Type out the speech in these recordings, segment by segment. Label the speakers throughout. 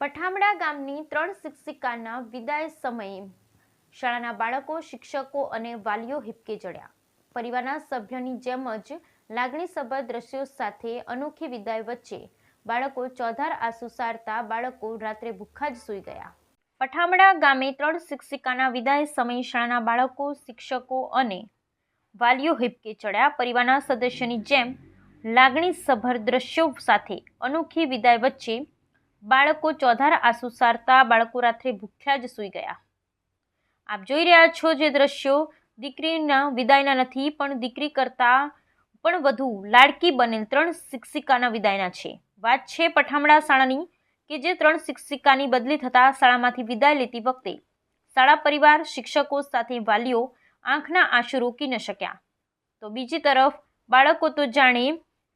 Speaker 1: પઠામડા ગામની ત્રણ શિક્ષિકાના વિદાય સમયે શાળાના બાળકો, શિક્ષકો અને વાલીઓ હિપકે ચડ્યા પરિવારના સભ્યોની જેમ જ લાગણીસભર દ્રશ્યો સાથે અનોખી વિદાય વચ્ચે બાળકો ચોધાર આંસુ સારતા બાળકો રાત્રે ભૂખા જ સૂઈ ગયા. પઠામડા ગામે ત્રણ શિક્ષિકાના વિદાય સમયે શાળાના બાળકો, શિક્ષકો અને વાલીઓ હિપકે ચડ્યા. પરિવારના સદસ્યની જેમ લાગણીસભર દ્રશ્યો સાથે અનોખી વિદાય વચ્ચે બાળકો ચોધાર આંસુ સારતા બાળકો રાત્રે ભૂખ્યા જ સૂઈ ગયા. આપ જોઈ રહ્યા છો જે દ્રશ્યો. દીકરીના વિદાયના નથી, પણ દીકરી કરતાં પણ વધુ લાડકી બનેલ ત્રણ શિક્ષિકાના વિદાયના છે. વાત છે પઠામડા શાળાની, કે જે ત્રણ શિક્ષિકાની બદલી થતાં શાળામાંથી વિદાય લેતી વખતે શાળા પરિવાર, શિક્ષકો સાથે વાલીઓ આંખના આંસુ રોકી ન શક્યા. તો બીજી તરફ, બાળકો તો જાણે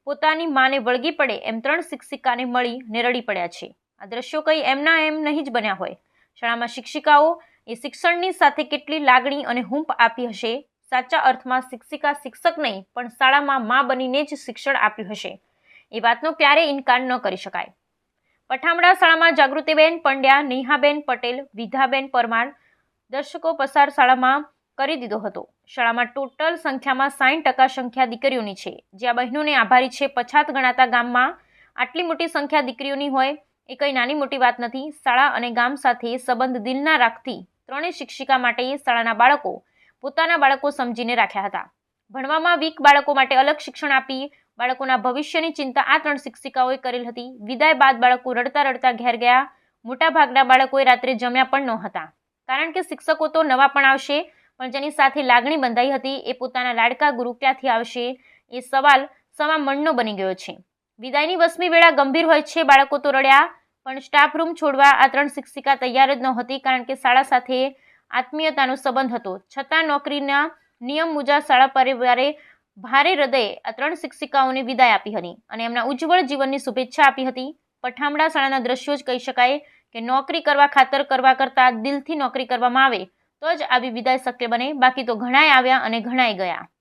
Speaker 1: પોતાની માને વળગી પડે એમ ત્રણ શિક્ષિકાને મળી ને પડ્યા છે. આ દ્રશ્યો કંઈ એમના એમ નહીં જ બન્યા હોય. શાળામાં શિક્ષિકાઓ એ શિક્ષણની સાથે કેટલી લાગણી અને હૂંફ આપી હશે? સાચા અર્થમાં શિક્ષિકા શિક્ષક નહીં, પણ શાળામાં મા બનીને જ શિક્ષણ આપ્યું હશે. એ વાતનો ક્યારેય ઇનકાર ન કરી શકાય. પઠામડા શાળામાં જાગૃતિબેન પંડ્યા, નેહાબેન પટેલ, વિધાબેન પરમાર દર્શકો પસાર શાળામાં કરી દીધો હતો. શાળામાં ટોટલ સંખ્યામાં સાઠ ટકા સંખ્યા દીકરીઓની છે. જે આ બહેનોને આભારી છે. પછાત ગણાતા ગામમાં આટલી મોટી સંખ્યા દીકરીઓની હોય એ કંઈ નાની મોટી વાત નથી. શાળા અને ગામ સાથે સંબંધ દિલના રાખતી ત્રણેય શિક્ષિકા માટે શાળાના બાળકો પોતાના બાળકો સમજીને રાખ્યા હતા. ભણવામાં વીક બાળકો માટે અલગ શિક્ષણ આપી બાળકોના ભવિષ્યની ચિંતા આ ત્રણ શિક્ષિકાઓએ કરેલ હતી. વિદાય બાદ બાળકો રડતા રડતા ઘેર ગયા. મોટાભાગના બાળકોએ રાત્રે જમ્યા પણ ન હતા કારણ કે શિક્ષકો તો નવા પણ આવશે. પણ જેની સાથે લાગણી બંધાઈ હતી એ પોતાના લાડકા ગુરુ ક્યાંથી આવશે? એ સવાલ સમા મણનો બની ગયો છે. વિદાયની વસમી વેળા ગંભીર હોય છે બાળકો તો રડ્યા, પણ સ્ટાફ રૂમ છોડવા આ ત્રણ શિક્ષિકા તૈયાર જ નહોતી કારણ કે શાળા સાથે આત્મીયતાનો સંબંધ હતો. છતાં નોકરીના નિયમ મુજબ શાળા પરિવારે ભારે હૃદયે આ ત્રણ શિક્ષિકાઓને વિદાય આપી હતી અને એમના ઉજ્જવળ જીવનની શુભેચ્છા આપી હતી. પઠામડા શાળાના દ્રશ્યો જ કહી શકાય કે નોકરી કરવા ખાતર કરવા કરતાં દિલથી નોકરી કરવામાં આવે તો જ આવી વિદાય શક્ય બને. બાકી તો ઘણાય આવ્યા અને ઘણાય ગયા.